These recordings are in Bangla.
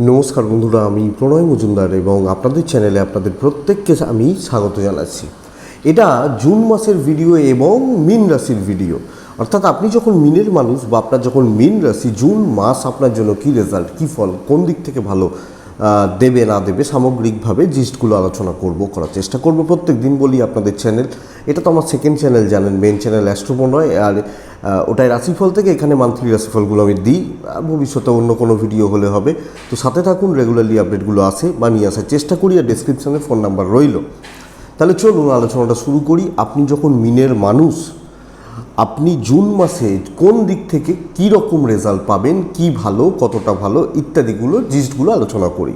নমস্কার বন্ধুরা, আমি প্রণয় মজুমদার এবং আপনাদের চ্যানেলে আপনাদের প্রত্যেককে আমি স্বাগত জানাচ্ছি। এটা জুন মাসের ভিডিও এবং মিন রাশির ভিডিও অর্থাৎ আপনি যখন মিনের মানুষ বা আপনার যখন মিন রাশি, জুন মাস আপনার জন্য কী রেজাল্ট কী ফল, কোন দিক থেকে ভালো দেবে, না দেবে, সামগ্রিকভাবে জিস্টগুলো আলোচনা করব, করার চেষ্টা করব। প্রত্যেক দিন বলি আপনাদের চ্যানেল এটা তো আমার সেকেন্ড চ্যানেল জানেন মেন চ্যানেল অ্যাস্ট্রোপন নয়, আর ওটাই রাশিফল থেকে এখানে মান্থলি রাশিফলগুলো আমি দিই, আর ভবিষ্যতে অন্য কোনো ভিডিও হলে হবে। তো সাথে থাকুন রেগুলারলি আপডেটগুলো আসে বা নিয়ে আসার চেষ্টা করি, আর ডিসক্রিপশানে ফোন নাম্বার রইল। তাহলে চলুন, আলোচনাটা শুরু করি। আপনি যখন মিনের মানুষ, আপনি জুন মাসে কোন দিক থেকে কী রকম রেজাল্ট পাবেন, কি ভালো, কতটা ভালো, ইত্যাদিগুলো জিস্টগুলো আলোচনা করি।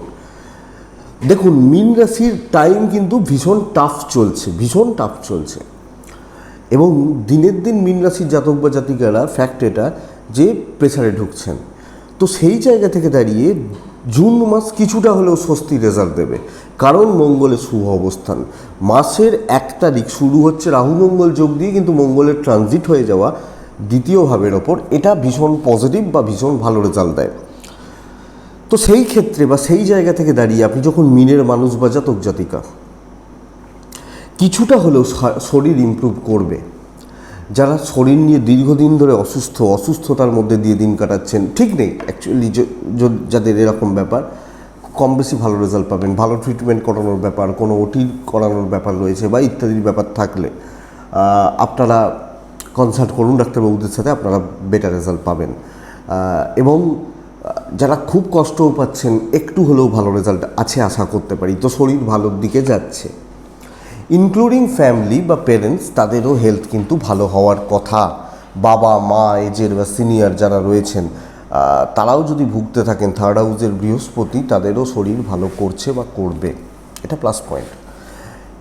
দেখুন, মিন রাশির টাইম কিন্তু ভীষণ টাফ চলছে, ভীষণ টাফ চলছে। এবং দিনের দিন মিন রাশির জাতক বা জাতিকারা ফ্যাক্ট এটা যে প্রেসারে ঢুকছেন। তো সেই জায়গা থেকে দাঁড়িয়ে জুন মাস কিছুটা হলেও স্বস্তি রেজাল্ট দেবে। কারণ মঙ্গলের শুভ অবস্থান। মাসের এক তারিখ শুরু হচ্ছে রাহু মঙ্গল যোগ দিয়ে, কিন্তু মঙ্গলের ট্রানজিট হয়ে যাওয়া দ্বিতীয় ভাবের ওপর এটা ভীষণ পজিটিভ বা ভীষণ ভালো রেজাল্ট দেয়। তো সেই ক্ষেত্রে বা সেই জায়গা থেকে দাঁড়িয়ে আপনি যখন মিনের মানুষ বা জাতক জাতিকা, কিছুটা হলেও শরীর ইমপ্রুভ করবে। যারা শরীর নিয়ে দীর্ঘদিন ধরে অসুস্থ, অসুস্থতার মধ্যে দিয়ে দিন কাটাচ্ছেন, ঠিক নেই অ্যাকচুয়ালি যাদের এরকম ব্যাপার, কম বেশি ভালো রেজাল্ট পাবেন, ভালো ট্রিটমেন্ট করানোর ব্যাপার, কোনো ওটি করানোর ব্যাপার রয়েছে বা ইত্যাদির ব্যাপার থাকলে আপনারা কনসাল্ট করুন ডাক্তারবাবুদের সাথে, আপনারা বেটার রেজাল্ট পাবেন। এবং যারা খুব কষ্টও পাচ্ছেন, একটু হলেও ভালো রেজাল্ট আছে আশা করতে পারি। তো শরীর ভালোর দিকে যাচ্ছে। ইনক্লুডিং ফ্যামিলি বা পেরেন্টস তাদেরও হেলথ কিন্তু ভালো হওয়ার কথা। বাবা, মা, এজের বা সিনিয়র যারা রয়েছেন তারাও যদি ভুগতে থাকেন থার্ড হাউজের বৃহস্পতি, তাদেরও শরীর ভালো করছে বা করবে। এটা প্লাস পয়েন্ট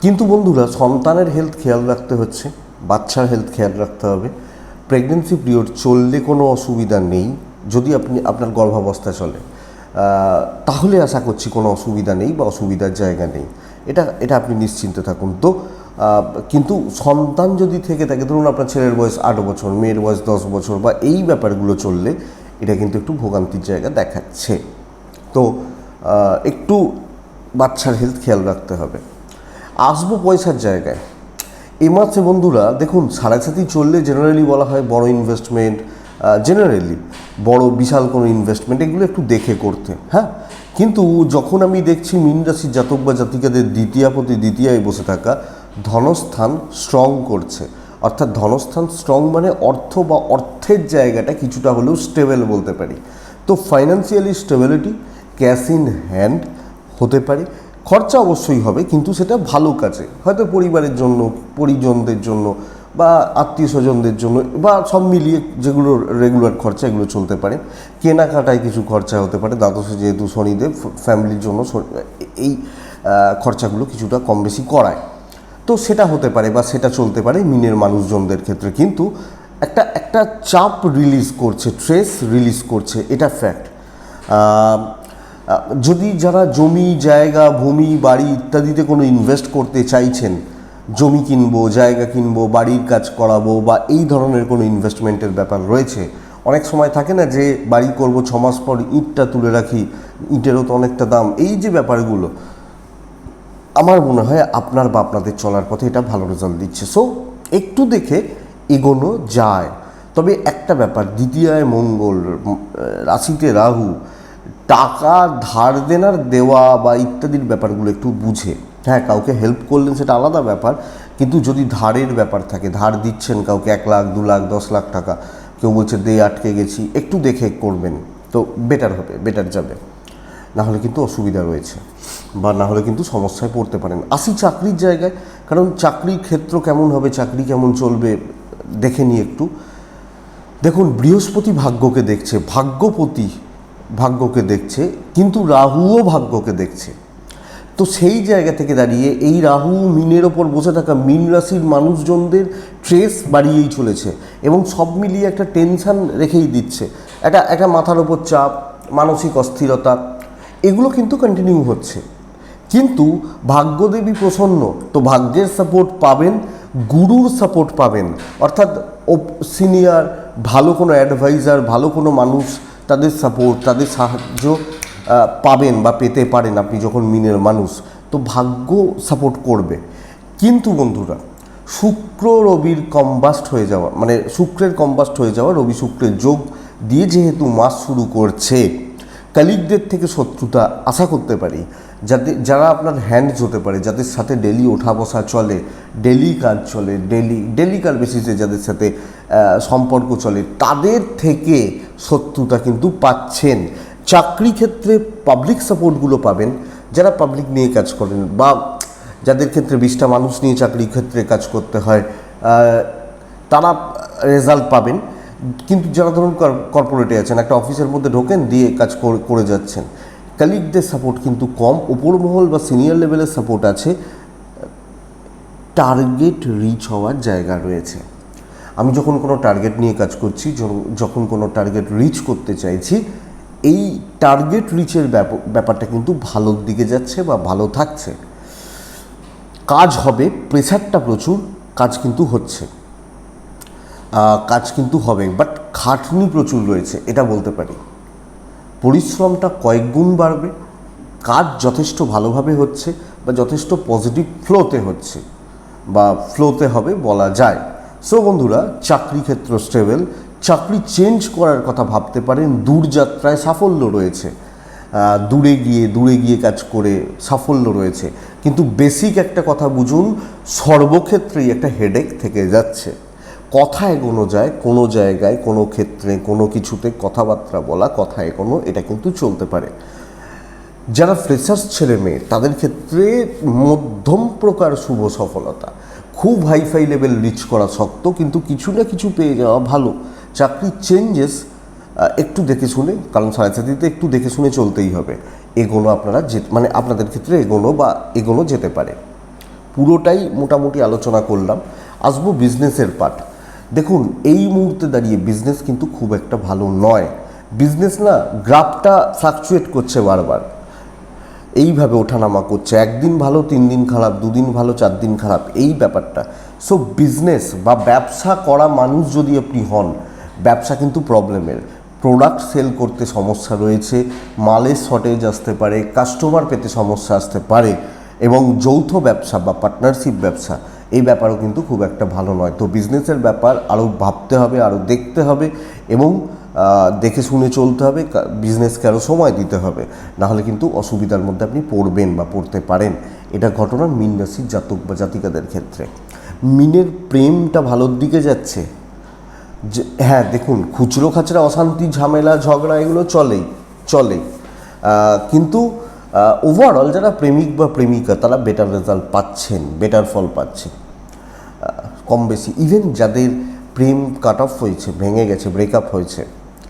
কিন্তু বন্ধুরা, সন্তানের হেলথ খেয়াল রাখতে হচ্ছে, বাচ্চার হেলথ খেয়াল রাখতে হবে। প্রেগনেন্সি পিরিয়ড চললে কোনো অসুবিধা নেই। যদি আপনি আপনার গর্ভাবস্থা চলে তাহলে আশা করছি কোনো অসুবিধা নেই বা অসুবিধার জায়গা নেই। এটা এটা আপনি নিশ্চিন্তে থাকুন। তো কিন্তু সন্তান যদি থেকে থাকে, ধরুন আপনার ছেলের বয়স আট বছর, মেয়ের বয়স দশ বছর বা এই ব্যাপারগুলো চললে, এটা কিন্তু একটু ভোগান্তির জায়গা দেখাচ্ছে। তো একটু বাচ্চার হেলথ খেয়াল রাখতে হবে। আসব পয়সার জায়গায়। এ মাসে বন্ধুরা, দেখুন, সাড়ে সাথী চললে জেনারেলি বলা হয় বড় ইনভেস্টমেন্ট জেনারেলি বড় বিশাল কোনো ইনভেস্টমেন্ট এগুলো একটু দেখে করতে হ্যাঁ? কিন্তু যখন আমি দেখছি মিন রাশির জাতক বা জাতিকাদের দ্বিতীয় প্রতি দ্বিতীয়ায় বসে থাকা, ধনস্থান স্ট্রং করছে। অর্থাৎ ধনস্থান স্ট্রং মানে অর্থ বা অর্থের জায়গাটা কিছুটা হলেও স্টেবল বলতে পারি। তো financially stability cash in hand হতে পারে। খরচা অবশ্যই হবে, কিন্তু সেটা ভালো কাজে। হয়তো পরিবারের জন্য, পরিজনদের জন্য বা আত্মীয় স্বজনদের জন্য বা সব মিলিয়ে যেগুলো রেগুলার খরচা এগুলো চলতে পারে। কেনাকাটায় কিছু খরচা হতে পারে। দ্বাদশে যেহেতু শনিদেব ফ্যামিলির জন্য এই খরচাগুলো কিছুটা কম বেশি করায়। তো সেটা হতে পারে বা সেটা চলতে পারে মিনের মানুষজনদের ক্ষেত্রে। কিন্তু একটা একটা চাপ রিলিজ করছে ট্রেস রিলিজ করছে, এটা ফ্যাক্ট যদি যারা জমি, জায়গা, ভূমি, বাড়ি ইত্যাদিতে কোনো ইনভেস্ট করতে চাইছেন জমি কিনবো, জায়গা কিনবো, বাড়ির কাজ করাবো বা এই ধরনের কোনো ইনভেস্টমেন্টের ব্যাপার রয়েছে। অনেক সময় থাকে না যে বাড়ি করব, ছ মাস পর ইটটা তুলে রাখি, ইটেরও তো অনেকটা দাম। এই যে ব্যাপারগুলো, আমার মনে হয় আপনার বা আপনাদের চলার পথে এটা ভালো রেজাল্ট দিচ্ছে। সো একটু দেখে এগোনো যায়। তবে একটা ব্যাপার, দ্বিতীয়ায় মঙ্গল রাশিতে রাহু, টাকা ধার দেনার দেওয়া বা ইত্যাদির ব্যাপারগুলো একটু বুঝে। হ্যাঁ কাউকে হেল্প করলেন সেটা আলাদা ব্যাপার, কিন্তু যদি ধারের ব্যাপার থাকে, ধার দিচ্ছেন কাউকে এক লাখ, দু লাখ, দশ লাখ টাকা, কেউ বলছে, দে, আটকে গেছি। একটু দেখে করবেন, তো বেটার হবে বেটার যাবে। না হলে কিন্তু অসুবিধা রয়েছে, বা না হলে কিন্তু সমস্যায় পড়তে পারেন। আসি চাকরির জায়গায়, কারণ চাকরির ক্ষেত্র কেমন হবে, চাকরি কেমন চলবে, দেখে নিই একটু। দেখুন, বৃহস্পতি ভাগ্যকে দেখছে, ভাগ্যপতি ভাগ্যকে দেখছে, কিন্তু রাহুও ভাগ্যকে দেখছে। তো সেই জায়গা থেকে দাঁড়িয়ে এই রাহু মিনের ওপর বসে থাকা মিন রাশির মানুষজনদের ট্রেস বাড়িয়েই চলেছে এবং সব মিলিয়ে একটা টেনশন রেখেই দিচ্ছে। একটা একটা মাথার ওপর চাপ, মানসিক অস্থিরতা, এগুলো কিন্তু কন্টিনিউ হচ্ছে। কিন্তু ভাগ্যদেবী প্রসন্ন, তো ভাগ্যের সাপোর্ট পাবেন, গুরুর সাপোর্ট পাবেন। অর্থাৎ সিনিয়র ভালো কোনো অ্যাডভাইজার ভালো কোনো মানুষ তাদের সাপোর্ট তাদের সাহায্য পাবেন বা পেতে পারেন আপনি যখন মিনের মানুষ, তো ভাগ্য সাপোর্ট করবে। কিন্তু বন্ধুরা, শুক্র রবির কম্বাস্ট হয়ে যাওয়া মানে শুক্রের কম্বাস্ট হয়ে যাওয়া রবি শুক্রের যোগ দিয়ে যেহেতু মাস শুরু করছে কালিকদের থেকে শত্রুতা আশা করতে পারি। যাতে, যারা আপনার হ্যান্ডস হতে পারে, যাদের সাথে ডেলি ওঠা বসা চলে ডেলি কাজ চলে ডেলি ডেলি কার বেসিসে যাদের সাথে সম্পর্ক চলে, তাদের থেকে শত্রুতা কিন্তু পাচ্ছেন। চাকরি ক্ষেত্রে পাবলিক সাপোর্টগুলো পাবেন, যারা পাবলিক নিয়ে কাজ করেন বা যাদের ক্ষেত্রে বিশটা মানুষ নিয়ে চাকরি ক্ষেত্রে কাজ করতে হয় তারা রেজাল্ট পাবেন। কিন্তু যারা ধরুন কর্পোরেটে আছেন, একটা অফিসের মধ্যে ঢোকেন, দিয়ে কাজ করে- যাচ্ছেন। কালিগদের সাপোর্ট কিন্তু কম উপর মহল বা সিনিয়র লেভেলের সাপোর্ট আছে। টার্গেট রিচ হওয়ার জায়গা রয়েছে। আমি যখন কোনো টার্গেট নিয়ে কাজ করছি, যখন কোনো টার্গেট রিচ করতে চাইছি এই টার্গেট রিচের ব্যাপারটা কিন্তু ভালোর দিকে যাচ্ছে বা ভালো থাকছে। কাজ হবে প্রেশারটা প্রচুর, কাজ কিন্তু হচ্ছে। কাজ কিন্তু হবে বাট খাটনি প্রচুর রয়েছে, এটা বলতে পারি। পরিশ্রমটা কয়েক গুণ বাড়বে, কাজ যথেষ্ট ভালোভাবে হচ্ছে বা যথেষ্ট পজিটিভ ফ্লোতে হচ্ছে, বা ফ্লোতে হবে বলা যায়। সো বন্ধুরা, চাকরি ক্ষেত্র স্টেবল চাকরি চেঞ্জ করার কথা ভাবতে পারেন, দূরযাত্রায় সাফল্য রয়েছে। দূরে গিয়ে দূরে গিয়ে কাজ করে সাফল্য রয়েছে। কিন্তু বেসিক একটা কথা বুঝুন, সর্বক্ষেত্রেই একটা হেডেক থেকে যাচ্ছে। কথা এগোনো যায়, কোনো জায়গায়, কোনো ক্ষেত্রে, কোনো কিছুতে কথাবার্তা বলা, কথা এগোনো, এটা কিন্তু চলতে পারে। যারা ফ্রেশার্স ছেলে মেয়ে, তাদের ক্ষেত্রে মধ্যম প্রকার শুভ সফলতা। খুব হাইফাই লেভেল রিচ করা শক্ত কিন্তু কিছু না কিছু পেয়ে যাওয়া ভালো। চাকরি চেঞ্জেস একটু দেখে শুনে, কারণ সাড়ে একটু দেখে শুনে চলতেই হবে। এগোনো আপনারা যে মানে আপনাদের ক্ষেত্রে এগোনো বা এগোনো যেতে পারে। পুরোটাই মোটামুটি আলোচনা করলাম। আসব বিজনেসের পার্ট দেখুন, এই মুহূর্তে দাঁড়িয়ে বিজনেস কিন্তু খুব একটা ভালো নয়। বিজনেস না গ্রাফটা ফ্লাকচুয়েট করছে বারবার। এইভাবে ওঠানামা করছে। একদিন ভালো, তিন দিন খারাপ, দুদিন ভালো, চার দিন খারাপ, এই ব্যাপারটা। সো বিজনেস বা ব্যবসা করা মানুষ যদি আপনি হন ব্যবসা কিন্তু প্রবলেমের প্রোডাক্ট সেল করতে সমস্যা রয়েছে, মালের শর্টেজ আসতে পারে কাস্টমার পেতে সমস্যা আসতে পারে এবং যৌথ ব্যবসা বা পার্টনারশিপ ব্যবসা, এই ব্যাপারও কিন্তু খুব একটা ভালো নয়। তো বিজনেসের ব্যাপার আরও ভাবতে হবে, আরও দেখতে হবে এবং দেখে শুনে চলতে হবে বিজনেসকে আরও সময় দিতে হবে। নাহলে কিন্তু অসুবিধার মধ্যে আপনি পড়বেন বা পড়তে পারেন। এটা ঘটনা মিন রাশির জাতক বা জাতিকাদের ক্ষেত্রে। মিনের প্রেমটা ভালোর দিকে যাচ্ছে। যে হ্যাঁ দেখুন, খুচরো খাচরা, অশান্তি, ঝামেলা, ঝগড়া, এগুলো চলেই চলে কিন্তু ওভারঅল যারা প্রেমিক বা প্রেমিকা, তারা বেটার রেজাল্ট পাচ্ছেন বেটার ফল পাচ্ছেন। কম বেশি। ইভেন যাদের প্রেম কাট অফ হয়েছে, ভেঙে গেছে ব্রেকআপ হয়েছে,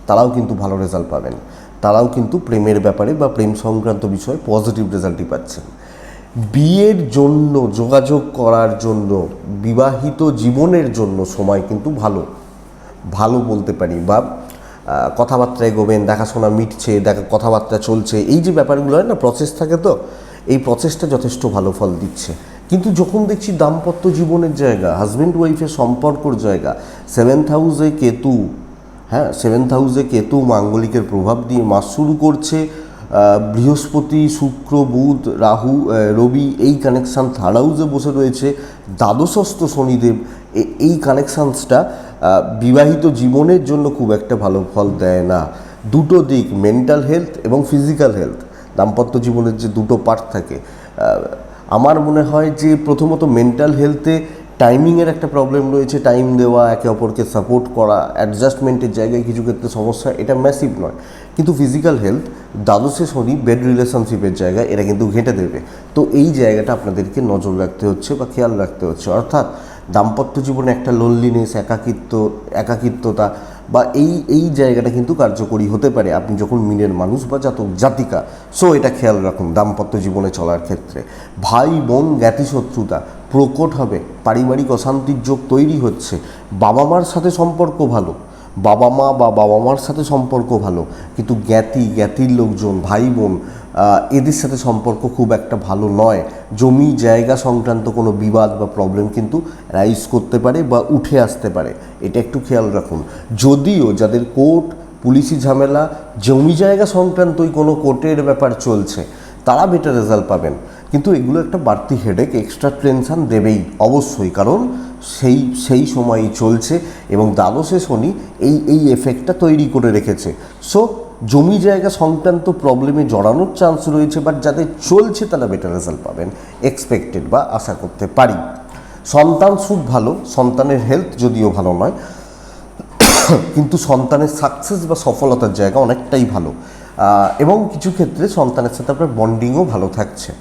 তারাও কিন্তু ভালো রেজাল্ট পাবেন। তারাও কিন্তু প্রেমের ব্যাপারে বা প্রেম সংক্রান্ত বিষয়ে পজিটিভ রেজাল্টই পাচ্ছেন। বিয়ের জন্য, যোগাযোগ করার জন্য, বিবাহিত জীবনের জন্য সময় কিন্তু ভালো। ভালো বলতে পারি বা কথাবার্তা এগোবেন দেখাশোনা মিটছে, দেখা, কথাবার্তা চলছে, এই যে ব্যাপারগুলো হয় না প্রসেস থাকে তো, এই প্রসেসটা যথেষ্ট ভালো ফল দিচ্ছে। কিন্তু যখন দেখছি দাম্পত্য জীবনের জায়গা হাজব্যান্ড ওয়াইফের সম্পর্কর জায়গা সেভেন্থ হাউসে কেতু হ্যাঁ সেভেন্থ হাউসে কেতু মাঙ্গলিকের প্রভাব দিয়ে মাস শুরু করছে বৃহস্পতি, শুক্র, বুধ, রাহু রবি, এই কানেকশান থার্ড হাউসে বসে রয়েছে, দ্বাদশস্থ শনিদেব এই কানেকশানসটা বিবাহিত জীবনের জন্য খুব একটা ভালো ফল দেয় না। দুটো দিক মেন্টাল হেলথ এবং ফিজিক্যাল হেলথ দাম্পত্য জীবনের যে দুটো পার্ট থাকে। আমার মনে হয় যে প্রথমত মেন্টাল হেলথে টাইমিংয়ের একটা প্রবলেম রয়েছে। টাইম দেওয়া, একে অপরকে সাপোর্ট করা অ্যাডজাস্টমেন্টের জায়গায় কিছু ক্ষেত্রে সমস্যা, এটা ম্যাসিভ নয়। কিন্তু ফিজিক্যাল হেলথ দ্বাদশে শনি বেড রিলেশনশিপের জায়গায় এরা কিন্তু ঘেঁটে দেবে। তো এই জায়গাটা আপনাদেরকে নজর রাখতে হচ্ছে বা খেয়াল রাখতে হচ্ছে। অর্থাৎ দাম্পত্য জীবনে একটা লোনলিনেস একাকিত্ব, একাকিত্বতা বা এই এই জায়গাটা কিন্তু কার্যকরী হতে পারে। আপনি যখন মিনের মানুষ বা জাতক, জাতিকা সো এটা খেয়াল রাখুন দাম্পত্য জীবনে চলার ক্ষেত্রে। ভাই, বোন, জ্ঞাতিশত্রুতা, প্রকট হবে, পারিবারিক অশান্তির যোগ তৈরি হচ্ছে বাবা মার সাথে সম্পর্ক ভালো বাবা মা বা বাবা মার সাথে সম্পর্ক ভালো, কিন্তু জ্ঞাতি, জ্ঞাতির লোকজন, ভাই, বোন এদের সাথে সম্পর্ক খুব একটা ভালো নয়। জমি, জায়গা সংক্রান্ত কোনো বিবাদ বা প্রবলেম কিন্তু রাইজ করতে পারে বা উঠে আসতে পারে। এটা একটু খেয়াল রাখুন। যদিও যাদের কোর্ট, পুলিশি ঝামেলা, জমি, জায়গা সংক্রান্তই কোনো কোর্টের ব্যাপার চলছে, তারা বেটার রেজাল্ট পাবেন। কিন্তু এগুলো একটা বাড়তি হেডেক এক্সট্রা টেনশন দেবেই অবশ্যই, কারণ সেই সেই সময়ই চলছে এবং দ্বাদশে শনি এই এই এফেক্টটা তৈরি করে রেখেছে। সো জমি জায়গা সংক্রান্ত প্রবলেমে জড়ানোর চান্স রয়েছে বাট যাদের চলছে তারা বেটার রেজাল্ট পাবেন এক্সপেক্টেড বা আশা করতে পারি। সন্তান সুখ ভালো, সন্তানের হেলথ যদিও ভালো নয়, কিন্তু সন্তানের সাকসেস বা সফলতার জায়গা অনেকটাই ভালো। এবং কিছু ক্ষেত্রে সন্তানের সাথে আপনার বন্ডিংও ভালো থাকছে।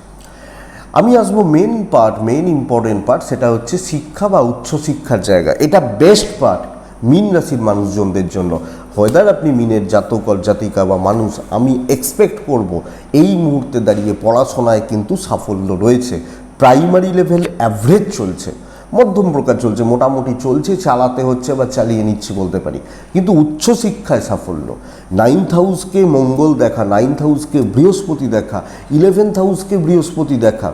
আমি আসব main part main important part সেটা হচ্ছে শিক্ষা বা উচ্চশিক্ষার জায়গা। এটা বেস্ট পার্ট মিন রাশির মানুষজনদের জন্য। ওয়েদার আপনি মিনের জাতক জাতিকা বা মানুষ, আমি এক্সপেক্ট করব এই মুহূর্তে দাঁড়িয়ে পড়াশোনায় কিন্তু সাফল্য রয়েছে। প্রাইমারি লেভেল অ্যাভারেজ চলছে, মধ্যম প্রকার চলছে, মোটামুটি চলছে, চালাতে হচ্ছে বা চালিয়ে নিচ্ছি বলতে পারি। কিন্তু উচ্চশিক্ষায় সাফল্য নাইন্থ হাউসকে মঙ্গল দেখা নাইন্থ হাউসকে বৃহস্পতি দেখা ইলেভেন্থ হাউসকে বৃহস্পতি দেখা,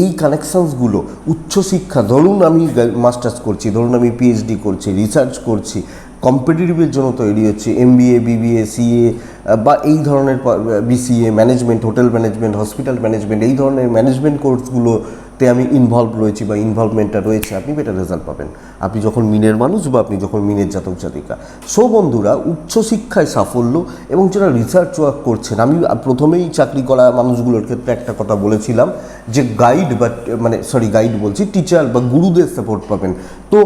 এই কানেকশানসগুলো উচ্চশিক্ষা ধরুন আমি মাস্টার্স করছি, ধরুন আমি পিএইচডি করছি রিসার্চ করছি কম্পিটিটিভের জন্য তৈরি হচ্ছে এম বিএ বিবিএ সিএ বা এই ধরনের BCA management hotel management hospital management এই ধরনের ম্যানেজমেন্ট কোর্সগুলোতে আমি ইনভলভ রয়েছি বা ইনভলভমেন্টটা রয়েছে, আপনি বেটার রেজাল্ট পাবেন। আপনি যখন মিনের মানুষ বা আপনি যখন মিনের জাতক জাতিকা। সো বন্ধুরা উচ্চশিক্ষায় সাফল্য এবং যারা রিসার্চ ওয়ার্ক করছেন, আমি প্রথমেই চাকরি করা মানুষগুলোর ক্ষেত্রে একটা কথা বলেছিলাম যে গাইড বা মানে সরি গাইড বলছি টিচার বা গুরুদের সাপোর্ট পাবেন। তো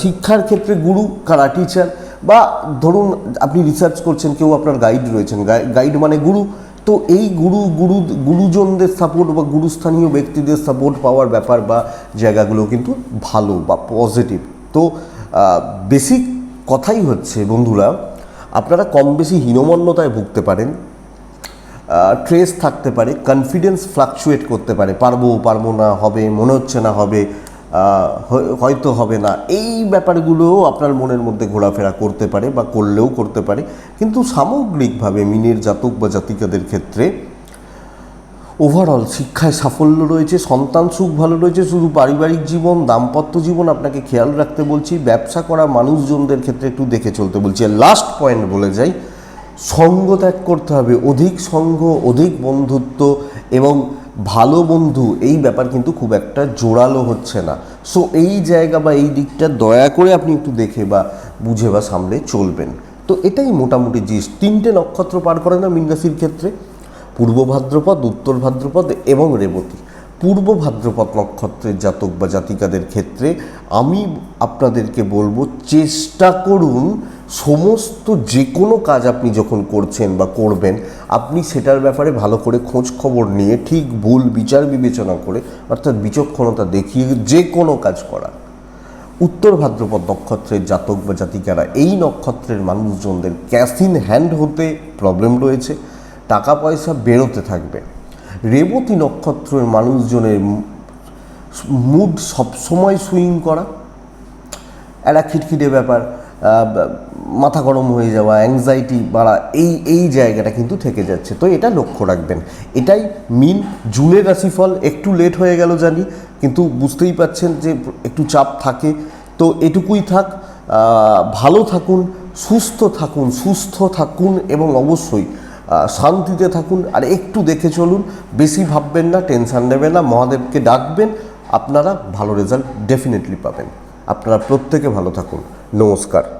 শিক্ষার ক্ষেত্রে গুরু, কারা টিচার বা, ধরুন, আপনি রিসার্চ করছেন, কেউ আপনার গাইড রয়েছেন। গাইড মানে গুরু। তো এই গুরু গুরু, গুরুজনদের সাপোর্ট বা গুরুস্থানীয় ব্যক্তিদের সাপোর্ট পাওয়ার ব্যাপার বা জায়গাগুলো কিন্তু ভালো বা পজিটিভ তো বেসিক কথাই হচ্ছে বন্ধুরা, আপনারা কম বেশি হীনমন্যতায় ভুগতে পারেন ট্রেস থাকতে পারে কনফিডেন্স ফ্লাকচুয়েট করতে পারে, পারব পারব না, হবে, মনে হচ্ছে না, হবে হয়তো হবে না। এই ব্যাপারগুলোও আপনার মনের মধ্যে ঘোরাফেরা করতে পারে বা করলেও করতে পারে। কিন্তু সামগ্রিকভাবে মিনের জাতক বা জাতিকাদের ক্ষেত্রে ওভারঅল শিক্ষায় সাফল্য রয়েছে, সন্তান সুখ ভালো রয়েছে, শুধু পারিবারিক জীবন, দাম্পত্য জীবন আপনাকে খেয়াল রাখতে বলছি, ব্যবসা করা মানুষজনদের ক্ষেত্রে একটু দেখে চলতে বলছি। আর লাস্ট পয়েন্ট বলে যাই, সঙ্গ ত্যাগ করতে হবে। অধিক সঙ্গ, অধিক বন্ধুত্ব এবং ভালো বন্ধু, এই ব্যাপার কিন্তু খুব একটা জোরালো হচ্ছে না। সো এই জায়গা বা এই দিকটা দয়া করে আপনি একটু দেখে বা বুঝে বা সামলে চলবেন। তো এটাই মোটামুটি জিনিস তিনটে নক্ষত্র পার করে না মিনরাশির ক্ষেত্রে। পূর্ব ভাদ্রপদ, উত্তর ভাদ্রপদ এবং রেবতী। পূর্ব ভাদ্রপদ নক্ষত্রের জাতক বা জাতিকাদের ক্ষেত্রে আমি আপনাদেরকে বলব, চেষ্টা করুন সমস্ত যে কোনো কাজ আপনি যখন করছেন বা করবেন, আপনি সেটার ব্যাপারে ভালো করে খোঁজ খবর নিয়ে ঠিক ভুল বিচার বিবেচনা করে, অর্থাৎ বিচক্ষণতা দেখিয়ে যে কোনো কাজ করা উত্তর ভাদ্রপদ নক্ষত্রের জাতক বা জাতিকারা এই নক্ষত্রের মানুষজনদের ক্যাশ ইন হ্যান্ড হতে প্রবলেম রয়েছে, টাকা পয়সা বেরোতে থাকবে। রেবতী নক্ষত্রের মানুষজনের মুড সবসময় সুইং করা একটা খিটখিটে ব্যাপার মাথা গরম হয়ে যাওয়া অ্যাংজাইটি বাড়া, এই এই জায়গাটা কিন্তু থেকে যাচ্ছে। তো এটা লক্ষ্য রাখবেন। এটাই মিন জুনের রাশিফল, একটু লেট হয়ে গেল জানি, কিন্তু বুঝতেই পাচ্ছেন যে একটু চাপ থাকে। তো এটুকুই থাক ভালো থাকুন, সুস্থ থাকুন সুস্থ থাকুন এবং অবশ্যই শান্তিতে থাকুন আর একটু দেখে চলুন। বেশি ভাববেন না, টেনশান নেবেন না, মহাদেবকে ডাকবেন, আপনারা ভালো রেজাল্ট ডেফিনেটলি পাবেন। আপনারা প্রত্যেকে ভালো থাকুন। নমস্কার।